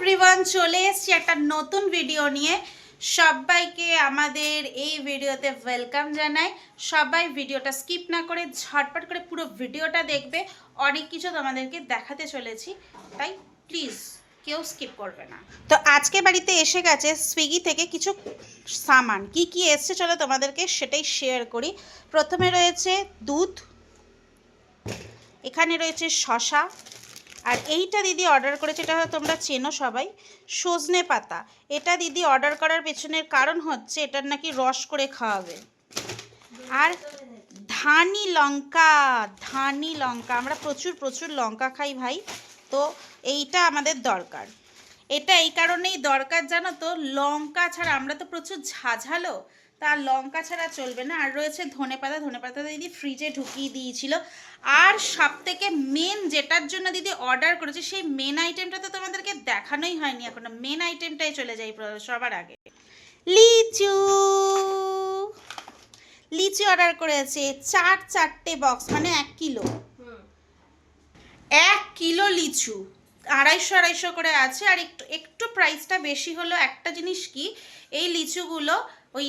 Everyone চলে এসেছি একটা নতুন ভিডিও নিয়ে। সবাইকে আমাদের এই ভিডিওতে ওয়েলকাম জানাই। সবাই ভিডিওটা স্কিপ না করে ঝটপট করে পুরো ভিডিওটা দেখবে। অনেক কিছু তোমাদেরকে দেখাতে চলেছি। তাই প্লিজ কেউ স্কিপ করবে না। তো আজকে বাড়িতে এসে গেছে সুইগি থেকে কিছু সামান। কি কি এসছে চলো তোমাদেরকে সেটাই শেয়ার করি। প্রথমে রয়েছে দুধ। এখানে রয়েছে শশা আর এইটা দিদি অর্ডার করেছে, এটা তোমরা চেনো সবাই, সজনে পাতা। এটা দিদি অর্ডার করার পেছনের কারণ হচ্ছে এটার নাকি রস করে খাওয়াবে। আর ধানি লঙ্কা ধানি লঙ্কা, আমরা প্রচুর প্রচুর লঙ্কা খাই ভাই, তো এইটা আমাদের দরকার। এটা এই কারণেই দরকার জানো তো লঙ্কা ছাড়া আমরা তো প্রচুর ঝাঝালো তা লঙ্কা ছাড়া চলবে না। আর রয়েছে ধনে পাতা ধনে পাতা দিদি ফ্রিজে ঢুকিয়ে দিয়েছিল। আর সব থেকে মেন যেটার জন্য দিদি অর্ডার করেছে সেই মেন আইটেমটা তো তোমাদেরকে দেখানোই হয়নি এখনও। মেন আইটেমটাই চলে যাই সবার আগে। লিচু! লিচু অর্ডার করেছে চার চারটে বক্স মানে এক কিলো। এক কিলো লিচু। আড়াইশো আড়াইশো করে আছে। আর একটু একটু প্রাইসটা বেশি হলো একটা জিনিস কি? এই লিচুগুলো ওই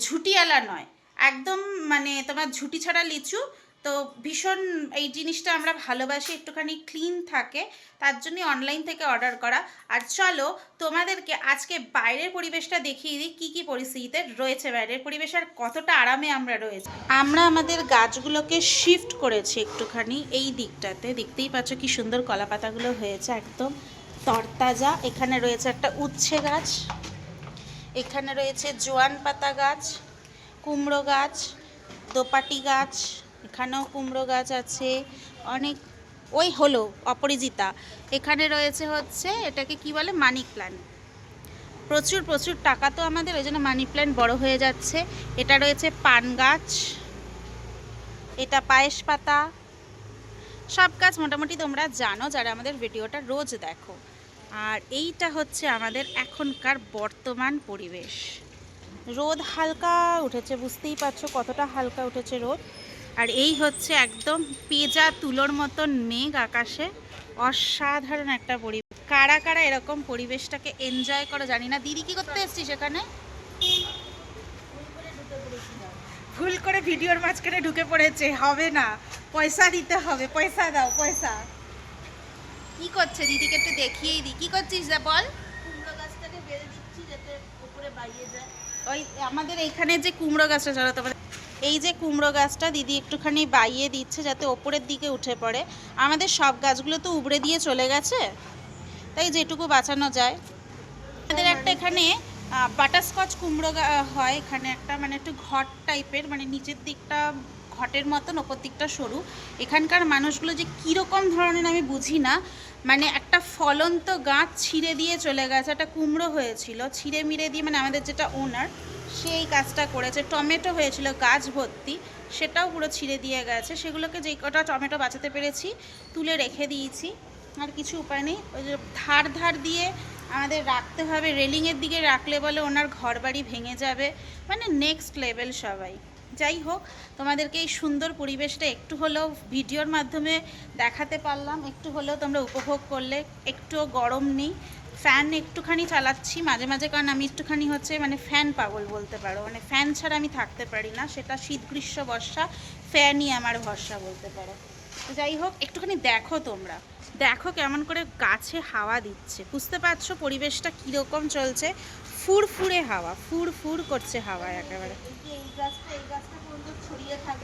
ঝুটিওয়ালা নয়। একদম মানে তোমার ঝুটি ছাড়া লিচু তো ভীষণ এই জিনিসটা আমরা ভালোবাসি, একটুখানি ক্লিন থাকে, তার জন্য অনলাইন থেকে অর্ডার করা। আর চলো তোমাদেরকে আজকে বাইরের পরিবেশটা দেখিয়ে দিই, কী কী পরিস্থিতিতে রয়েছে বাইরের পরিবেশ আর কতটা আরামে আমরা রয়েছি। আমরা আমাদের গাছগুলোকে শিফট করেছি একটুখানি এই দিকটাতে, দেখতেই পাচ্ছ কি সুন্দর কলা পাতাগুলো হয়েছে একদম। তরতাজা, এখানে রয়েছে একটা উচ্ছে গাছ, এখানে রয়েছে জোয়ান পাতা গাছ, কুমড়ো গাছ, দোপাটি গাছ এখানেও কুমড়ো গাছ আছে, অনেক, ওই হলো, অপরিজিতা। এখানে রয়েছে হচ্ছে, এটাকে কি বলে, মানি প্ল্যান্ট। প্রচুর প্রচুর টাকা তো আমাদের, ওই জন্য মানি প্ল্যান্ট বড় হয়ে যাচ্ছে। এটা রয়েছে পান গাছ, এটা পায়েস পাতা। সব গাছ মোটামুটি তোমরা জানো, যারা আমাদের ভিডিওটা রোজ দেখো। আর এইটা হচ্ছে আমাদের এখনকার বর্তমান পরিবেশ। রোদ হালকা উঠেছে, বুঝতেই পারছ কতটা হালকা উঠেছে রোদ। আর এই হচ্ছে একদম পেজা তুলোর মতন মেঘ আকাশে। অসাধারণ একটা পরিবেশ কারা কারা এরকম পরিবেশটাকে এনজয় করো জানি না। দিদি কি করতে এসছিস সেখানে ভুল করে ভিডিওর মাঝখানে ঢুকে পড়েছে হবে না। পয়সা দিতে হবে পয়সা দাও পয়সা। কি করছে দিদিকে একটু দেখিয়েই দি। কি করছিস যা বল। কুমড়ো গাছটাকে বেঁধে দিচ্ছি যাতে উপরে বাইয়ে যায়। ওই আমাদের এইখানে যে কুমড়ো গাছটা চলো তোমাদের এই যে কুমড়ো গাছটা দিদি একটুখানি বাইয়ে দিচ্ছে যাতে ওপরের দিকে উঠে পড়ে। আমাদের সব গাছগুলো তো উবড়ে দিয়ে চলে গেছে। তাই যেটুকু বাঁচানো যায়। আমাদের একটা এখানে বাটারস্কচ কুমড়ো হয়। এখানে একটা মানে একটু ঘট টাইপের মানে নিচের দিকটা ঘটের মতন, ওপর দিকটা সরু। এখানকার মানুষগুলো যে কীরকম ধরনের আমি বুঝি না। মানে একটা ফলন্ত গাছ ছিঁড়ে দিয়ে চলে গেছে, একটা কুমড়ো হয়েছিল, ছিঁড়ে মিড়ে দিয়ে মানে আমাদের যেটা ওনার সেই কাজটা করেছে। টমেটো হয়েছিল, গাছ ভর্তি, সেটাও পুরো ছিঁড়ে দিয়ে গেছে। সেগুলোকে যেই কটা টমেটো বাঁচাতে পেরেছি, তুলে রেখে দিয়েছি। আর কিছু উপায় নেই, ওই যে ধার ধার দিয়ে আমাদের রাখতে হবে। রেলিংয়ের দিকে রাখলে বলে ওনার ঘর বাড়ি ভেঙে যাবে। মানে নেক্সট লেভেল সবাই। যাই হোক, তোমাদেরকে এই সুন্দর পরিবেশটা একটু হলেও ভিডিওর মাধ্যমে দেখাতে পারলাম, একটু হলেও তোমরা উপভোগ করলে। একটুও গরম নেই। ফ্যান একটুখানি চালাচ্ছি মাঝে মাঝে, কারণ আমি একটুখানি হচ্ছে মানে ফ্যান পাগল বলতে পারো। মানে ফ্যান ছাড়া আমি থাকতে পারি না, সেটা শীত, গ্রীষ্ম, বর্ষা, ফ্যানই আমার ভরসা বলতে পারো। যাই হোক, একটুখানি দেখো তোমরা। দেখো কেমন করে গাছে হাওয়া দিচ্ছে। বুঝতে পারছ পরিবেশটা কীরকম চলছে? ফুরফুরে হাওয়া ফুর ফুর করছে হাওয়া একেবারে।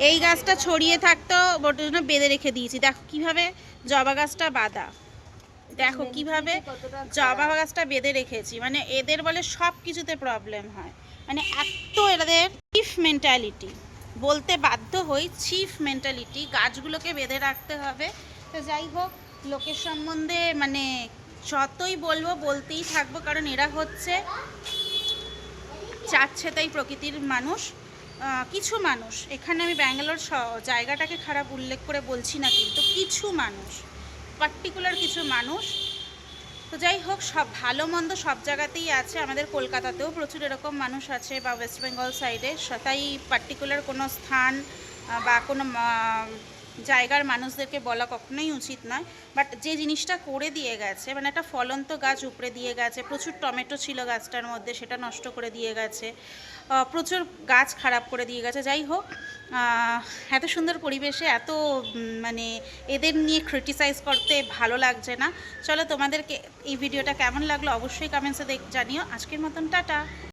এই গাছটা ছড়িয়ে থাকতো ওটার জন্য বেঁধে রেখে দিয়েছি। দেখো কীভাবে জবা গাছটা বাঁধা। দেখো কীভাবে জবা গাছটা বেঁধে রেখেছি। মানে এদের বলে সব কিছুতে প্রবলেম হয়। মানে এত এদের চিফ মেন্টালিটি বলতে বাধ্য হই চিফ মেন্টালিটি গাছগুলোকে বেঁধে রাখতে হবে। তো যাই হোক লোকের সম্বন্ধে মানে যতই বলব, বলতেই থাকব, কারণ এরা হচ্ছে চাচ্ছে তাই প্রকৃতির মানুষ। কিছু মানুষ, এখানে আমি ব্যাঙ্গালোর জায়গাটাকে খারাপ উল্লেখ করে বলছি না কিন্তু কিছু মানুষ পার্টিকুলার কিছু মানুষ, তো যাই হোক, সব ভালো মন্দ সব জায়গাতেই আছে। আমাদের কলকাতাতেও প্রচুর এরকম মানুষ আছে, বা ওয়েস্ট বেঙ্গল সাইডে তাই পার্টিকুলার কোনো স্থান বা কোনো জায়গার মানুষদেরকে বলা কখনোই উচিত নয় বাট যে জিনিসটা করে দিয়ে গেছে মানে একটা ফলন্ত গাছ উপড়ে দিয়ে গেছে, প্রচুর টমেটো ছিল গাছটার মধ্যে, সেটা নষ্ট করে দিয়ে গেছে প্রচুর গাছ খারাপ করে দিয়ে গেছে, যাই হোক এত সুন্দর পরিবেশে এত মানে এদের নিয়ে ক্রিটিসাইজ করতে ভালো লাগছে না। চলো তোমাদেরকে এই ভিডিওটা কেমন লাগল অবশ্যই কমেন্টসে দেখ, জানিও। আজকের মতন টাটা।